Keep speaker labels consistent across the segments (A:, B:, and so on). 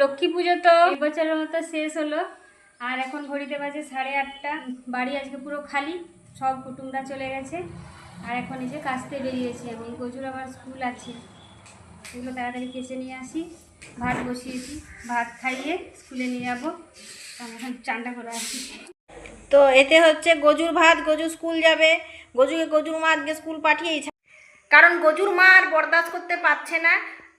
A: লক্ষ্মী পুজো তো এবছরের মতো শেষ হলো। আর এখন ঘড়িতে বাজে সাড়ে আটটা। বাড়ি আজকে পুরো খালি সব কুটুমরা চলে গেছে। আর এখন এসে কাজতে বেরিয়েছি আমি গজুর আবার স্কুল আছে। এগুলো তাড়াতাড়ি কেচে নিয়ে আসি ভাত বসিয়েছি ভাত খাইয়ে স্কুলে নিয়ে যাব। এখন চানটা করে আসি।
B: তো এতে হচ্ছে গজুর ভাত গজু স্কুল যাবে। গজুকে গজুর মা আজকে স্কুল পাঠিয়েছে কারণ গজুর মা আর বরদাস্ত করতে পারছে না।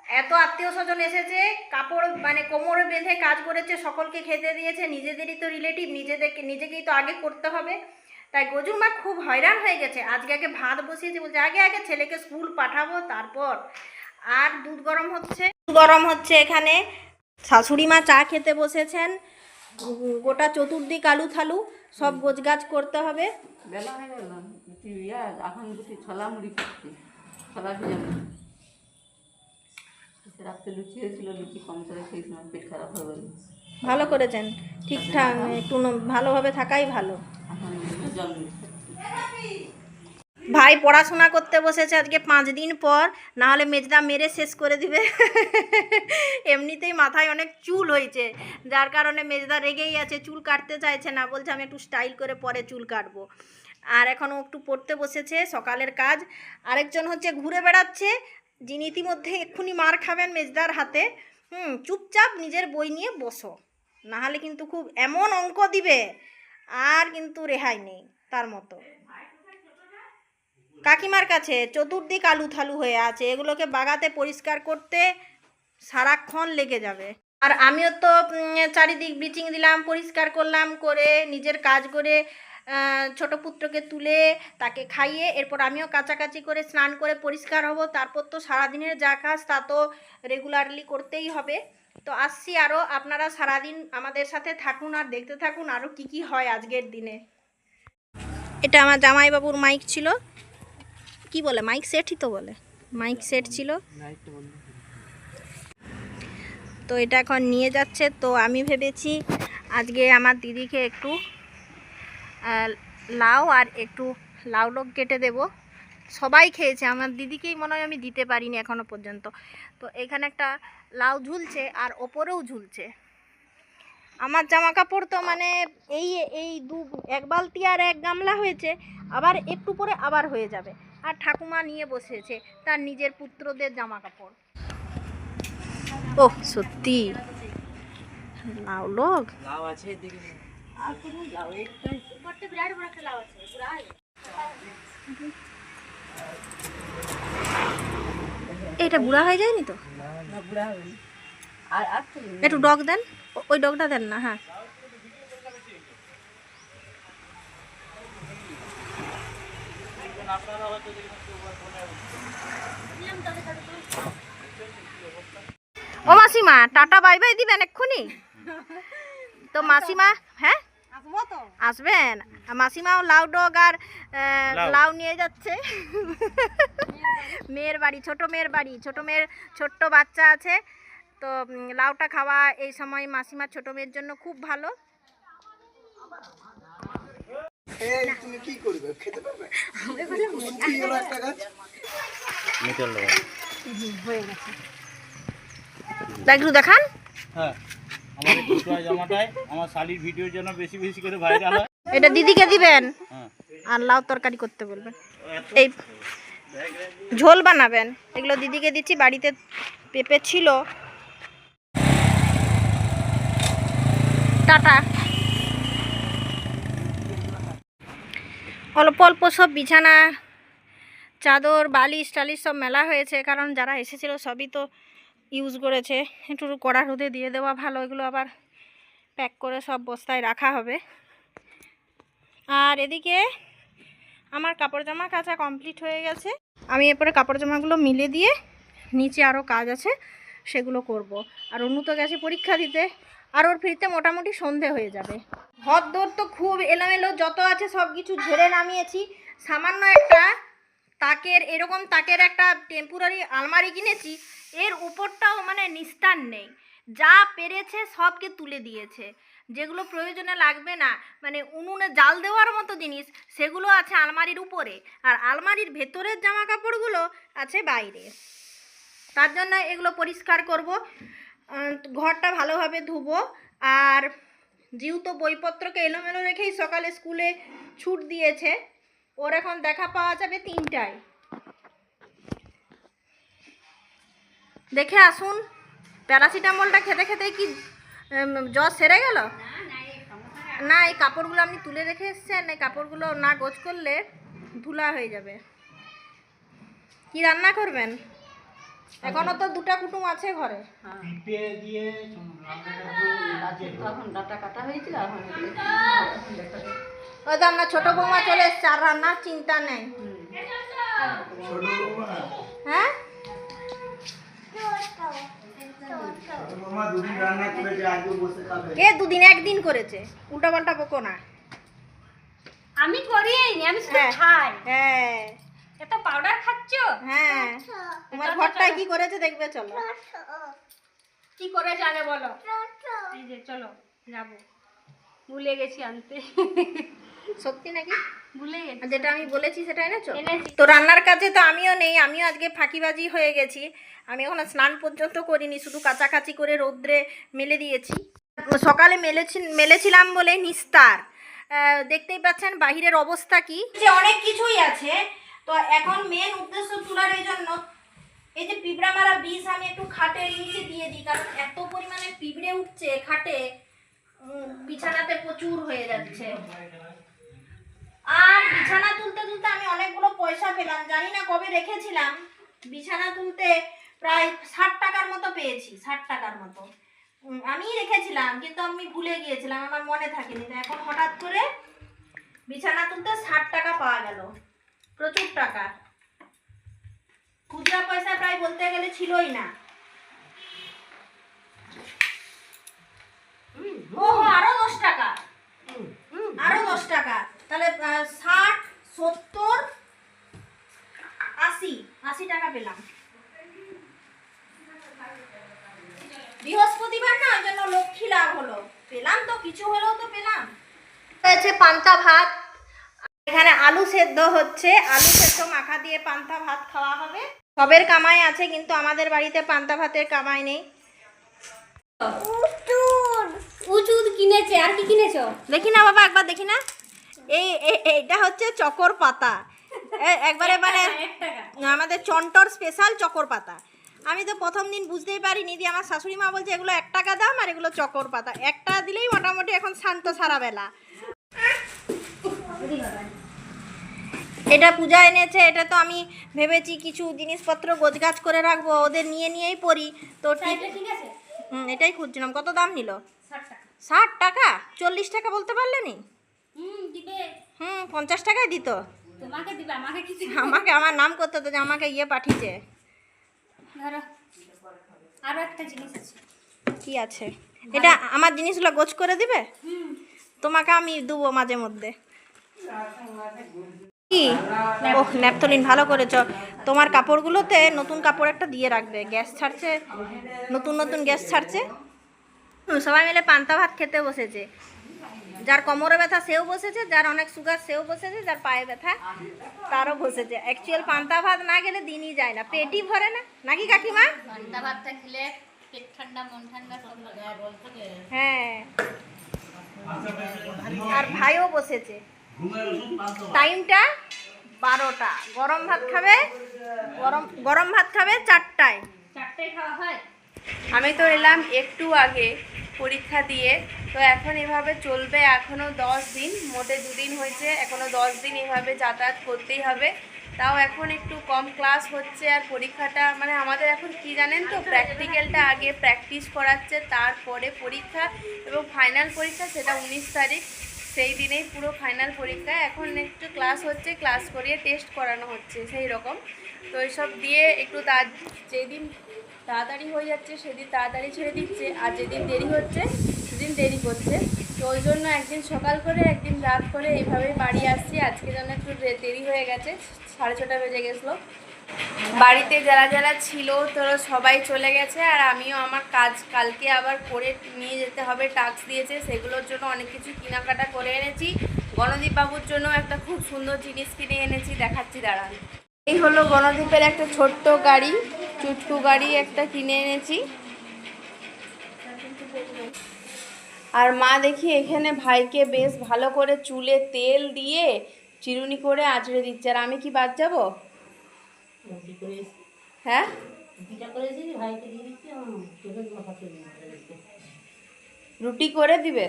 B: এত আত্মীয় স্বজন এসেছে কাপড় মানে কোমরে বেঁধে কাজ করেছে সকলকে খেতে দিয়েছে নিজেদেরই তো রিলেটিভ নিজেদেরকে নিজেকেই তো আগে করতে হবে। তাই গজুর মা খুব হয়রান হয়ে গেছে। আজকে আগে ভাত বসিয়েছে বলছে আগে আগে ছেলেকে স্কুল পাঠাবো তারপর আর দুধ গরম হচ্ছে। দুধ গরম হচ্ছে এখানে। শাশুড়ি মা চা খেতে বসেছেন। গোটা চতুর্দিক আলু থালু সব গোছগাছ করতে হবে।
C: এখন দুটি ছোলা মুড়ি ছোলা রাত্রে লুচি হয়েছিল লুচি কম করে সেই সময় পেট খারাপ হয়ে গেল।
B: ভালো করেছেন ঠিকঠাক একটু ন- ভালোভাবে থাকাই ভালো। ভাই পড়াশোনা করতে বসেছে আজকে পাঁচ দিন পর না হলে মেজদা মেরে শেষ করে দিবে। এমনিতেই মাথায় অনেক চুল হয়েছে যার কারণে মেজদা রেগেই আছে চুল কাটতে চাইছে না বলছে আমি একটু স্টাইল করে পরে চুল কাটবো। আর এখনও একটু পড়তে বসেছে সকালের কাজ। আরেকজন হচ্ছে ঘুরে বেড়াচ্ছে যিনি ইতিমধ্যে এক্ষুনি মার খাবেন মেজদার হাতে, হুম, চুপচাপ নিজের বই নিয়ে বসো। নাহলে কিন্তু খুব এমন অঙ্ক দিবে, আর কিন্তু রেহাই নেই তার মতো। কাকিমার কাছে চতুর্দিক আলু থালু হয়ে আছে, এগুলোকে বাগাতে পরিষ্কার করতে সারাক্ষণ লেগে যাবে। আর আমিও তো চারিদিক ব্লিচিং দিলাম, পরিষ্কার করলাম, করে নিজের কাজ করে ছোট পুত্রকে তুলে তাকে খাইয়ে এরপর আমিও কাচাকাচি করে স্নান করে পরিষ্কার হব। তারপর তো সারাদিনের যা কাজ তা তো রেগুলারলি করতেই হবে। তো আসছি আরও আপনারা সারাদিন আমাদের সাথে থাকুন আর দেখতে থাকুন আরও কি কি হয় আজকের দিনে। এটা আমার জামাইবাবুর মাইক ছিল। কি বলে? মাইক সেটই তো বলে। মাইক সেট ছিল। তো এটা এখন নিয়ে যাচ্ছে। তো আমি ভেবেছি আজকে আমার দিদিকে একটু লাউ আর একটু লাউ লোক কেটে দেব। সবাই খেয়েছে, আমার দিদিকেই মনে হয় আমি দিতে পারিনি এখনও পর্যন্ত। তো এখানে একটা লাউ ঝুলছে আর ওপরেও ঝুলছে। আমার জামা কাপড় তো মানে এই এই দু, এক বালতি আর এক গামলা হয়েছে, আবার একটু পরে আবার হয়ে যাবে। আর ঠাকুমা নিয়ে বসেছে তার নিজের পুত্রদের জামা কাপড় ও সত্যি। লাউ লোক? এটা বুড়া হয়ে যায়নি তো? একটু ডগ দেন। ওই ডগটা দেন না হ্যাঁ। ও মাসিমা, টাটা, বাই বাই দিবেন এক্ষুনি? তো মাসিমা হ্যাঁ? আসবেন? আর মাসিমাও লাউ ডগ আর লাউ। নিয়ে যাচ্ছে। মেয়ের বাড়ি ছোট মেয়ের বাড়ি। ছোট মেয়ের ছোট্ট বাচ্চা আছে। তো লাউটা খাওয়া এই সময় মাসিমার ছোট মেয়ের জন্য খুব ভালো।
D: তুমি কি করবে? খেতে পারবে? একটা গাছ?
B: একটু দেখান।
E: হ্যাঁ। আমার টুকরা জামাটায় আমার শালির ভিডিওর জন্য বেশি বেশি করে ভাইরাল হয়।
B: এটা দিদিকে দিবেন?
E: হ্যাঁ।
B: আর লাউ তরকারি করতে বলবেন। এই ঝোল বানাবেন। এগুলো দিদিকে দিচ্ছি বাড়িতে পেঁপে ছিল। টাটা। অল্প অল্প সব বিছানা চাদর বালিশ টালিশ সব মেলা হয়েছে কারণ যারা এসেছিল সবই তো ইউজ করেছে। একটু কড়া রোদে দিয়ে দেওয়া ভালো, এগুলো আবার প্যাক করে সব বস্তায় রাখা হবে। আর এদিকে আমার কাপড় জামা কাঁচা কমপ্লিট হয়ে গেছে। আমি এরপরে কাপড় জামাগুলো মিলে দিয়ে নিচে আরও কাজ আছে, সেগুলো করব। আর অন্য তো গেছে পরীক্ষা দিতে, আর ওর ফিরতে মোটামুটি সন্ধে হয়ে যাবে। দৌড় তো খুব এলোমেলো, যত আছে সব কিছু ঝেড়ে নামিয়েছি। সামান্য একটা তাকের, এরকম তাকের একটা টেম্পোরারি আলমারি কিনেছি এর উপরটাও মানে নিস্তার নেই। যা পেরেছে সবকে তুলে দিয়েছে। যেগুলো প্রয়োজনে লাগবে না মানে উনুনে জাল দেওয়ার মতো জিনিস, সেগুলো আছে আলমারির উপরে। আর আলমারির ভেতরের জামা কাপড়গুলো আছে বাইরে। তার জন্য এগুলো পরিষ্কার করব। ঘরটা ভালোভাবে ধুবো। আর যেহেতু বইপত্রকে এলোমেলো রেখেই সকালে স্কুলে ছুট দিয়েছে, ওর এখন দেখা পাওয়া যাবে তিনটায়। দেখে আসুন। প্যারাসিটামলটা খেতে খেতেই কি জ্বর সেরে গেল? না এই কাপড়গুলো আপনি তুলে রেখে এসছেন এই কাপড়গুলো না গোছ করলে ধুলা হয়ে যাবে। কি রান্না করবেন? এখনও তো দুটা কুটুম আছে ঘরে।
C: যাচ্ছে।
B: ওই তো আমরা ছোট বৌমা চলে এসছে আর রান্নার চিন্তা নেই। হ্যাঁ? কে দুদিন একদিন করেছে? উল্টা পাল্টা বকো না।
A: আমি করিই নি আমি
B: হ্যাঁ।
A: খাই।
B: হ্যাঁ।
A: এত পাউডার খাচ্ছো?
B: হ্যাঁ। তোমার ঘরটায় কি করেছে দেখবে চলো।
A: কি করে জানে বলো? এই যে চলো যাব। ভুলে গেছি আনতে।
B: সত্যি নাকি? যেটা আমি বলেছি সেটা এনেছো? তো রান্নার কাজে তো আমিও নেই আমিও আজকে ফাঁকিবাজি হয়ে গেছি। আমি এখনও স্নান পর্যন্ত করিনি শুধু কাচাকাচি করে রৌদ্রে মেলে দিয়েছি। সকালে মেলেছি মেলেছিলাম বলে নিস্তার। দেখতেই পাচ্ছেন বাহিরের অবস্থা কি? যে অনেক কিছুই আছে তো এখন মেন উদ্দেশ্য তোলার এই জন্য। এই যে পিঁপড়া মারা বিষ আমি একটু খাটের নিচে দিয়ে দিই কারণ এত পরিমাণে পিঁপড়ে উঠছে খাটে বিছানাতে প্রচুর হয়ে যাচ্ছে। আর বিছানা তুলতে তুলতে আমি অনেকগুলো পয়সা পেলাম জানি না কবে রেখেছিলাম। বিছানা তুলতে প্রায় ষাট টাকার মতো পেয়েছি ষাট টাকার মতো। আমিই রেখেছিলাম কিন্তু আমি ভুলে গিয়েছিলাম আমার মনে থাকেনি। তো এখন হঠাৎ করে বিছানা তুলতে ষাট টাকা পাওয়া গেল প্রচুর টাকা। খুচরা পয়সা প্রায় বলতে গেলে ছিলই না। আরও দশ টাকা। আরও দশ টাকা। তাহলে ষাট সত্তর আশি আশি টাকা পেলাম। বৃহস্পতিবার না ওই জন্য লক্ষ্মী লাভ হলো। পেলাম তো কিছু হলেও তো পেলাম। হয়েছে পান্তা ভাত। এখানে আলু সেদ্ধ হচ্ছে। আলু সেদ্ধ মাখা দিয়ে পান্তা ভাত খাওয়া হবে। সবের কামাই আছে কিন্তু আমাদের বাড়িতে পান্তা ভাতের কামাই নেই।
A: উচুদ কিনেছে। আর কি কিনেছো?
B: দেখি না বাবা একবার দেখি না। এই এ- এইটা হচ্ছে চকর পাতা। একবারে মানে আমাদের চন্টর স্পেশাল চকর পাতা। আমি তো প্রথম দিন বুঝতেই পারিনি দিয়ে আমার শাশুড়ি মা বলছে এগুলো এক টাকা দাম আর এগুলো চকর পাতা। একটা দিলেই মোটামুটি এখন শান্ত সারা বেলা। এটা পূজা এনেছে এটা তো আমি ভেবেছি কিছু জিনিসপত্র গোছগাছ করে রাখব ওদের নিয়ে নিয়েই পড়ি তো ঠিক
A: আছে?
B: হুম, এটাই খুঁজছিলাম। কত দাম নিল?
A: ষাট টাকা?
B: চল্লিশ টাকা বলতে পারলে নি?
A: হুম
B: পঞ্চাশ টাকায় দিত।
A: আমাকে
B: আমার নাম করতে তো যে আমাকে ইয়ে পাঠিয়েছে।
A: আরও একটা জিনিস আছে।
B: কি আছে? এটা আমার জিনিসগুলো গোছ করে দিবে? তোমাকে আমি দেবো মাঝে মধ্যে। কি? ওহ ন্যাপথলিন ভালো করেছ। তোমার কাপড়গুলোতে নতুন কাপড় একটা দিয়ে রাখবে। গ্যাস ছাড়ছে নতুন নতুন গ্যাস ছাড়ছে। সবাই মিলে পান্তা ভাত খেতে বসেছে। যার কোমরে ব্যথা সেও বসেছে যার অনেক সুগার সেও বসেছে যার পায়ে ব্যথা তারও বসেছে। অ্যাকচুয়াল পান্তা ভাত না গেলে দিনই যায় না। পেটই ভরে না। নাকি কাকিমা?
A: পান্তা ভাতটা খেলে পেট ঠান্ডা মন ঠান্ডা সব লাগে।
B: হ্যাঁ। আর ভাইও বসেছে। টাইমটা বারোটা। গরম ভাত খাবে গরম গরম ভাত খাবে চারটায়।
A: চারটে খাওয়া হয়?
F: আমি তো এলাম একটু আগে। পরীক্ষা দিয়ে। তো এখন এভাবে চলবে এখনও দশ দিন, মোটে দুদিন হয়েছে এখনও দশ দিন এভাবে যাতায়াত করতেই হবে। তাও এখন একটু কম ক্লাস হচ্ছে আর পরীক্ষাটা মানে আমাদের এখন কি জানেন তো প্র্যাকটিক্যালটা আগে প্র্যাকটিস করাচ্ছে, তারপরে পরীক্ষা এবং ফাইনাল পরীক্ষা সেটা উনিশ তারিখ। সেই দিনেই পুরো ফাইনাল পরীক্ষা। এখন একটু ক্লাস হচ্ছে ক্লাস করিয়ে টেস্ট করানো হচ্ছে সেই রকম তো এইসব দিয়ে একটু তা যেদিন তাড়াতাড়ি হয়ে যাচ্ছে, সেদিন তাড়াতাড়ি ছেড়ে দিচ্ছে, আর যেদিন দেরি হচ্ছে, সেদিন দেরি করছে। তো ওই জন্য একদিন সকাল করে, একদিন রাত করে এইভাবে বাড়ি আসছি। আজকে যেন একটু দেরি হয়ে গেছে, সাড়ে ছটা বেজে গেছিল। বাড়িতে যারা যারা ছিল, তারা সবাই চলে গেছে, আর আমিও আমার কাজ কালকে আবার করে নিয়ে যেতে হবে, টাস্ক দিয়েছে, সেগুলোর জন্য অনেক কিছু কেনাকাটা করে এনেছি। গণদীপ বাবুর জন্য একটা খুব সুন্দর জিনিস কিনে এনেছি, দেখাচ্ছি দাঁড়ান। এই হলো গণদীপের একটা ছোট্ট গাড়ি। চুটকু গাড়ি একটা কিনে এনেছি। আর মা দেখি এখানে ভাইকে বেশ ভালো করে চুলে তেল দিয়ে চিরুনি করে আঁচড়ে দিচ্ছে। আর আমি কি বাদ যাব? হ্যাঁ? রুটি করে দিবে?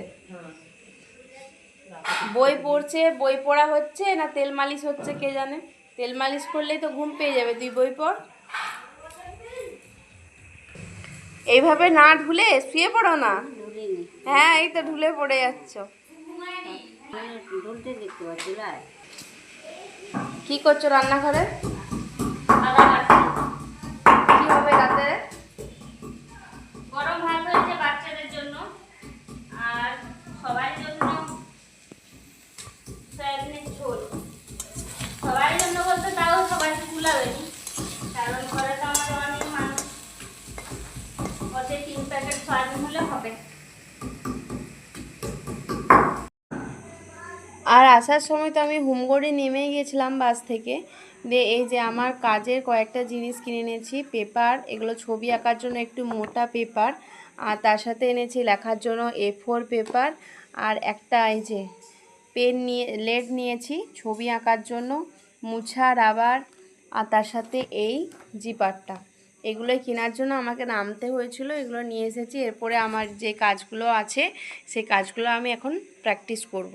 F: বই পড়ছে বই পড়া হচ্ছে না তেল মালিশ হচ্ছে কে জানে? তেল মালিশ করলেই তো ঘুম পেয়ে যাবে। তুই বই পড়। এইভাবে না ঢুলে শুয়ে পড়ো না। হ্যাঁ এই তো ঢুলে পড়ে যাচ্ছ। কি করছ রান্নাঘরে? আর আসার সময় তো আমি হুমগড়ে নেমেই গেছিলাম বাস থেকে। দিয়ে এই যে আমার কাজের কয়েকটা জিনিস কিনে এনেছি, পেপার, এগুলো ছবি আঁকার জন্য একটু মোটা পেপার, আর তার সাথে এনেছি লেখার জন্য এ ফোর পেপার, আর একটা এই যে পেন নিয়ে, লেড নিয়েছি ছবি আঁকার জন্য মুছা রাবার আর তার সাথে এই জিপারটা। এগুলো কেনার জন্য আমাকে নামতে হয়েছিল, এগুলো নিয়ে এসেছি এরপরে আমার যে কাজগুলো আছে, সেই কাজগুলো আমি এখন প্র্যাকটিস করব।